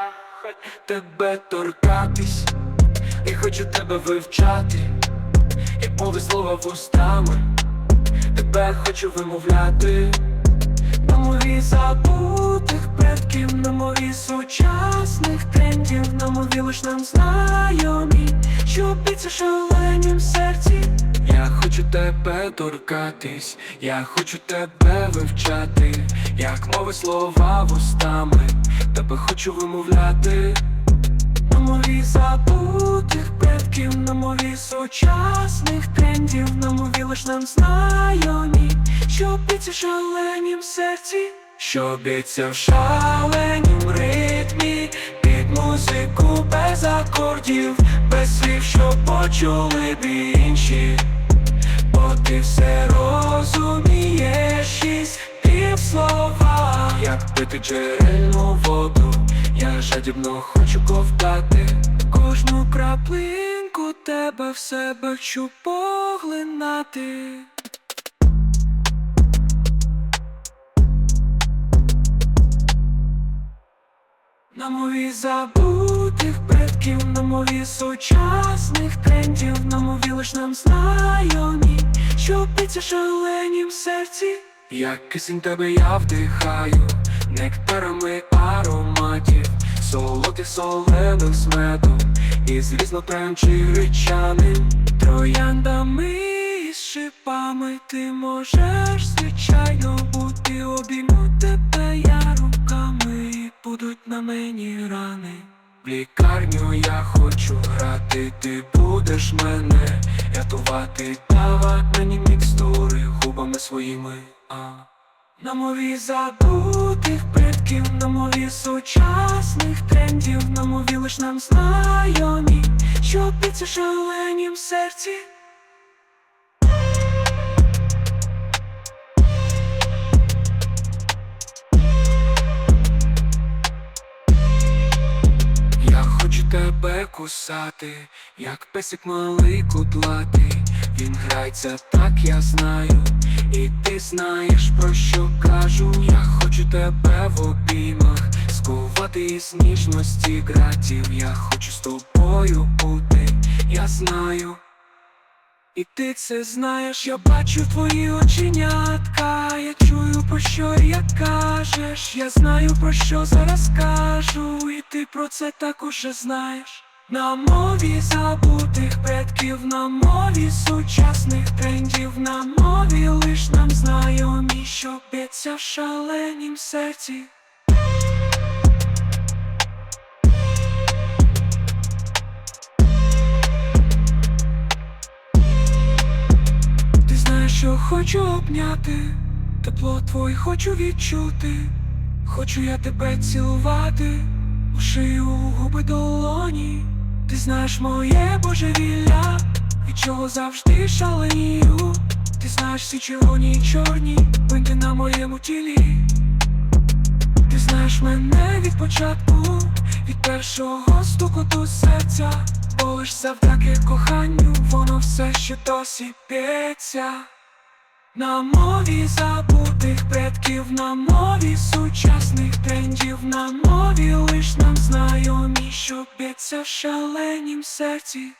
Я хочу тебе торкатись, і хочу тебе вивчати, і мови слова вустами, тебе хочу вимовляти, на забутих предків, на мові сучасних трендів, на мові лиш нам знайомі, що б'ється шаленім серці. Я хочу тебе торкатись, я хочу тебе вивчати, як мови слова вустами, тебе хочу вимовляти. На мові забутих предків, на мові сучасних трендів, на мові лиш нам знайомі, що б'ється в шаленім серці, що б'ється в шаленім ритмі, під музику без акордів, без слів, що почули б інші. Бо ти все розумієш із півслова Як пити джерельну воду, я жадібно хочу ковтати Кожну краплинку тебе в себе хочу поглинати На мові забутих предків, на мові сучасних трендів, на мові лиш нам знайомі, що б'ється в шаленім серці. Як кисень тебе я вдихаю, нектарами ароматів, солодких солених з медом, і з різнотранчих гречаним, трояндами і шипами ти можеш, звичайно, на мені рани. В лікарню я хочу грати, ти будеш мене рятувати, давать мені мікстури губами своїми. А. На мові забутих предків, на мові сучасних трендів, на мові лиш нам знайомі, що в шаленім серці. Кусати, як песик малий кудлатий. Він грається так, я знаю, і ти знаєш про що кажу. Я хочу тебе в обіймах, скувати із ніжності гратів. Я хочу з тобою бути, я знаю. І ти це знаєш, я бачу твої оченятка, я чую про що я кажеш, я знаю про що зараз кажу, і ти про це також знаєш. На мові забутих предків, на мові сучасних трендів, на мові лиш нам знайомі, що б'ється в шаленім серці. Ти знаєш, що хочу обняти, тепло твоє хочу відчути. Хочу я тебе цілувати, у шию у губи долоні. Ти знаєш моє божевілля, від чого завжди шаленію. Ти знаєш всі червоні й чорні бинти на моєму тілі. Ти знаєш мене від початку, від першого стукоту серця, бо лиш завдяки коханню воно все ще досі б'ється. На мові забутих предків, на мові сучасних трендів, на мові лиш нам знайомі, що б'ється в шаленім серці.